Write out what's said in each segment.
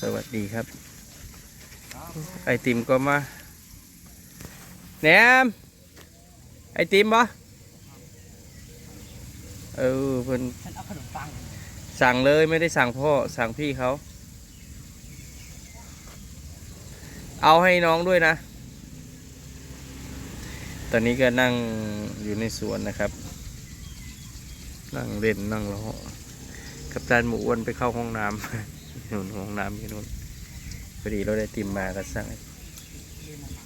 สวัสดีครับ ไอติมก็มาแหนมไอติมปะเออเพิ่นฉันเอาขนมปังสั่งเลยไม่ได้สั่งพ่อสั่งพี่เขา เอาให้น้องด้วยนะ ตอนนี้ก็นั่งอยู่ในสวนนะครับ นั่งเล่นนั่งล้อกับจานหมูอ้วนไปเข้าห้องน้ำ นู่นห้องน้ำที่นู่นพอดีเราได้ติมมาก็สั่งเรียนออกมา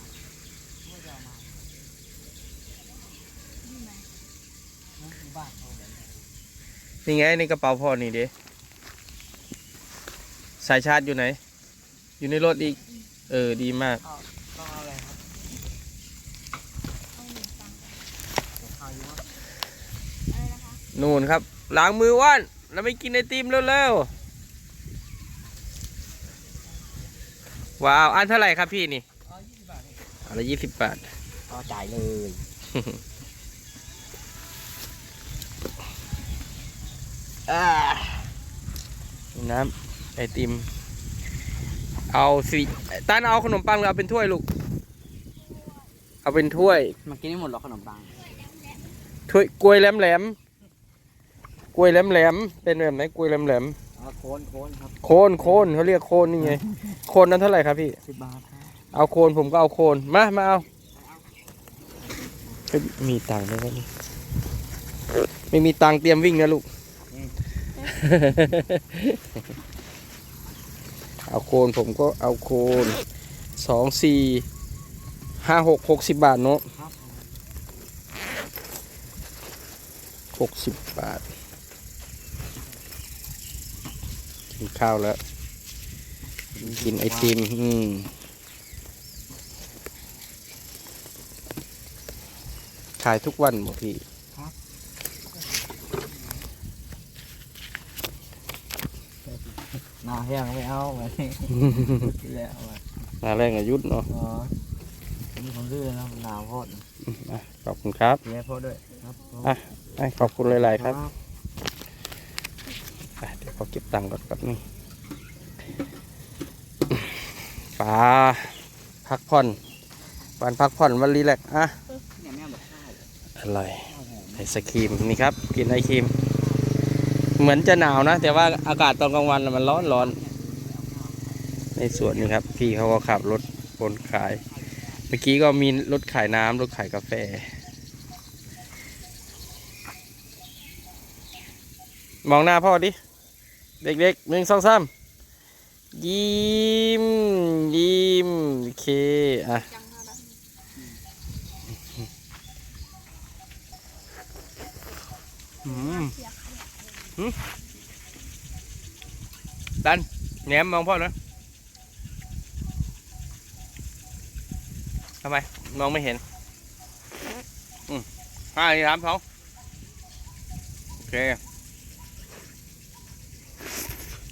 ว่าจะเอามาน้องบ้านเขาเลยนี่ไงในกระเป๋าพ่อนี่เด้สายชาร์จอยู่ไหน อยู่ในรถอีก เออ ดีมากนู่นครับ ล้างมือว่าน แล้วไม่กินไอติมเร็วๆ ว้าวอันเท่าไหร่ครับพี่นี่เอายี่สิบบาทเองอันละยี่สิบบาทเอาจ่ายเลยอ่าน้ำไอติม เอาสิตั้นเอาขนมปังหรือเอาเป็นถ้วยลูก เอาเป็นถ้วยมันกินไม่หมดหรอกขนมปัง ถ้วยกล้วยแหลมแหลมๆกล้วยแหลมแหลมๆเป็นแบบไหนกล้วยแหลมแหลมเอาโคนโคนครับๆโคนโคนเขาเรียกโคนนี่ไง โคนนั้นเท่าไหร่ครับพี่สิบบาทครับเอาโคนผมก็เอาโคนมามาเอาเฮ้ยมีตังค์ไหมวะนี่ไม่มีตังค์เตรียมวิ่งนะลูก เอาโคนผมก็เอาโคนสองสี่ห้าหกหกสิบบาทเนาะครับหกสิบบาทกินข้าวแล้ว กินไอติมอืมขายทุกวันบ่พี่หน้าแห้งไม่เอาไปแล้วเอาไปมาแรงอายุทธเนาะอ๋อนี่ผมซื้อนะมันหนาวโพดอะขอบคุณครับเสียโพดด้วยครับอะอะขอบคุณหลายๆครับอะเดี๋ยวขอเก็บตังค์ก่อนครับนี่ ปลาพักผ่อนวันพักผ่อนวันรีแลกซ์อะอร่อยข้าวหอมไอศครีมนี่ครับ กินไอศครีม เหมือนจะหนาวนะ แต่ว่าอากาศตอนกลางวันมันร้อนร้อนในสวนนี่ครับ พี่เขาก็ขับรถบนขาย เมื่อกี้ก็มีรถขายน้ำรถขายกาแฟมองหน้าพ่อดิ เด็กๆหนึ่งสองสามยิ้มยิ้ม โอเค อะ อืมหืม ดันแหนมมองพ่อนะทำไม มองไม่เห็น อืมห้านี่ถามเขาโอเค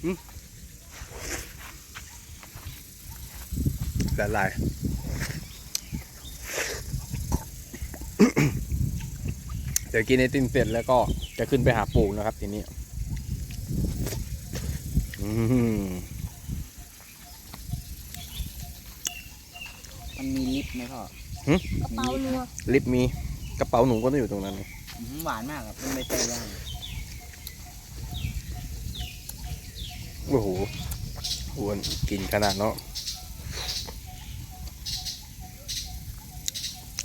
อืมละลายเดี๋ยวกินไอติมเสร็จแล้วก็จะขึ้นไปหาปู่นะครับทีนี้ มมันมีลิปไหมพ่อ กระเป๋าเรือลิฟต์มีกระเป๋าหนูก็ต้องอยู่ตรงนั้นอื้อหือหวานมากครับเป็นใบเตยย่างโอ้โหอ้วนกินขนาดเนาะ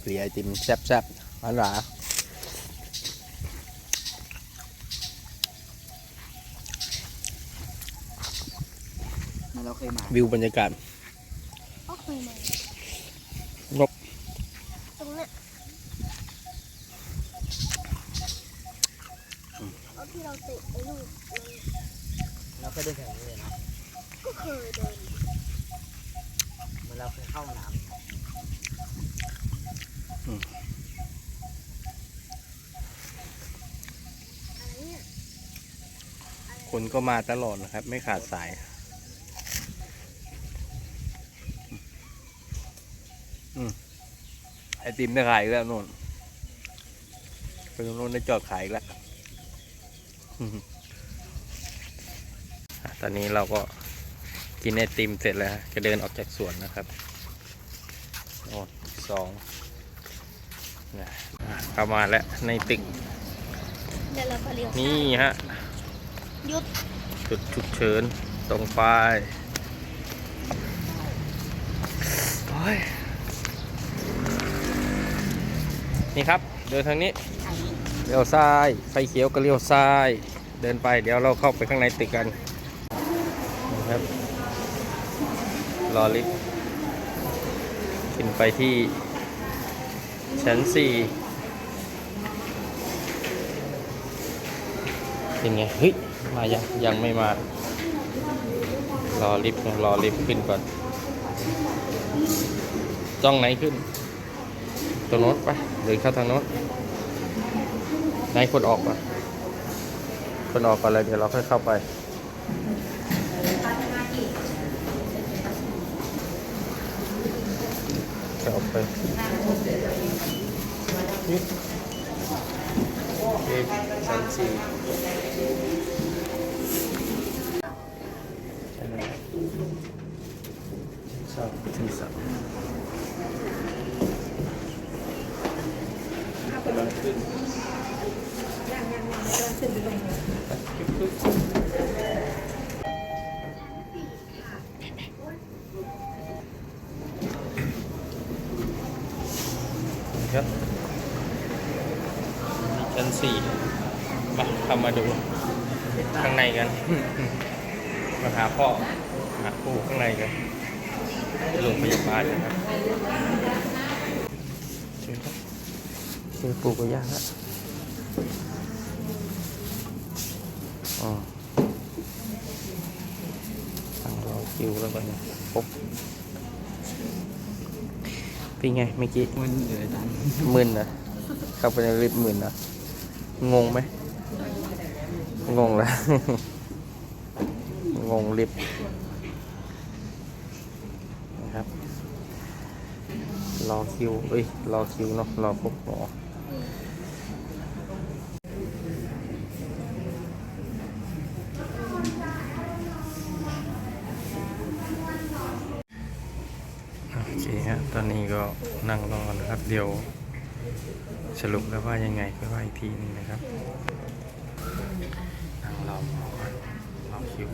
เหลียไอติมแซ่บๆหวานหวาน เราเคยมาวิวบรรยากาศก็เคยมานกตรงเนี้ยเอาที่เราติดไอ้ลูกมันเราเคยเดินแถวนี้เลยนะก็เคยเดินเหมันเราเคยเข้าน้อะไรเนี่ยคนก็มาตลอดนะครับ ไม่ขาดสาย อืม ไอติมได้ขายอีกแล้วนู่นไปตรงนู้นได้จอดขายอีกแล้วอืมอะตอนนี้เราก็กินไอติมเสร็จแล้วฮะก็เดินออกจากสวนนะครับโอ้สองนะอะเข้ามาแล้วในตึกเดี๋ยวเราก็เลี้ยวนี่ฮะหยุดจุดฉุกเฉินตรงไปโอ้ย นี่ครับ เดินทางนี้เลี้ยวซ้ายไฟเขียวก็เลี้ยวซ้าย เดินไปเดี๋ยวเราเข้าไปข้างในตึกกันนะครับรอลิฟต์ขึ้นไปที่ชั้นสี่เป็นไงเฮ้ยมายังยังไม่มารอลิฟต์รอลิฟต์ขึ้นก่อนจ้องไหนขึ้น ตรงโน้นไปเดินเข้าทางโน้นไหนคนออกปะคนออกก่อนเลยเดี๋ยวเราค่อยเข้าไปจะออกไปนี่โอเคชั้นสี่ชั้นอะไรชั้นสอง ชั้นสามกำลังขึ้นครับนี่ชั้นสี่มาเข้ามาดูข้างในกัน มาหาพ่อหาผู้ข้างในกันโรงพยาบาลนะครับเชิญครับเจ อปู่กับย่าแล้วอ๋อตั้งรอคิวแล้วกันนะปุ๊บเป็นไงเมื่อกี้มันเหลือตันหมื่นนะเข้าไปในลิฟต์หมื่นนะงงไหมงงแล้วงงลิฟต์นะครับรอคิวเอ้ย รอคิวเนาะ รอพบหมอ โอเคฮะ ตอนนี้ก็นั่งรอนะครับ เดี๋ยวสรุปแล้วว่ายังไงไปว่าอีกทีหนึงนะครับ นั่งรอหมอก่อนรอคิว